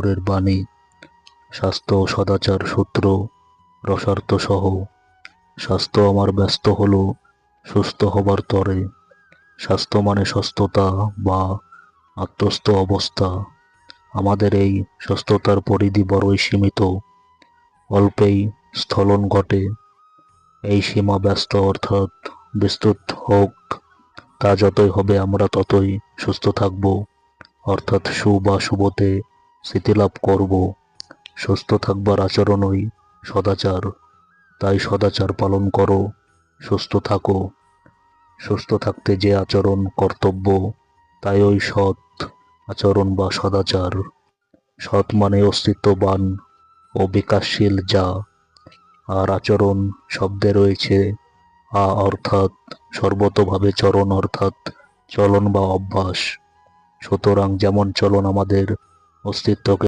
ঠাকুরের বাণী, স্বাস্থ্য সদাচার সূত্র, রসার্থ সহ। স্বাস্থ্য আমার ব্যস্ত হলো, সুস্থ হবার তরে। স্বাস্থ্য মানে সুস্থতা বা আত্মস্থ অবস্থা। আমাদের এই সুস্থতার পরিধি বড়ই সীমিত। অল্পেই স্থলন ঘটে। এই সীমা ব্যস্ত অর্থাৎ বিস্তৃত হোক, তা যতই হবে আমরা ততই সুস্থ থাকব। অর্থাৎ সু বা শুভতে স্মৃতিলাভ করব। সুস্থ থাকবার আচরণই সদাচার। তাই সদাচার পালন করো, সুস্থ থাকো। সুস্থ থাকতে যে আচরণ কর্তব্য, তাই ওই সৎ আচরণ বা সদাচার। সৎ মানে অস্তিত্ববান ও বিকাশশীল যা। আর আচরণ শব্দে রয়েছে আ অর্থাৎ সর্বতভাবে চরণ অর্থাৎ চলন বা অভ্যাস। সুতরাং যেমন চলন আমাদের অস্তিত্বকে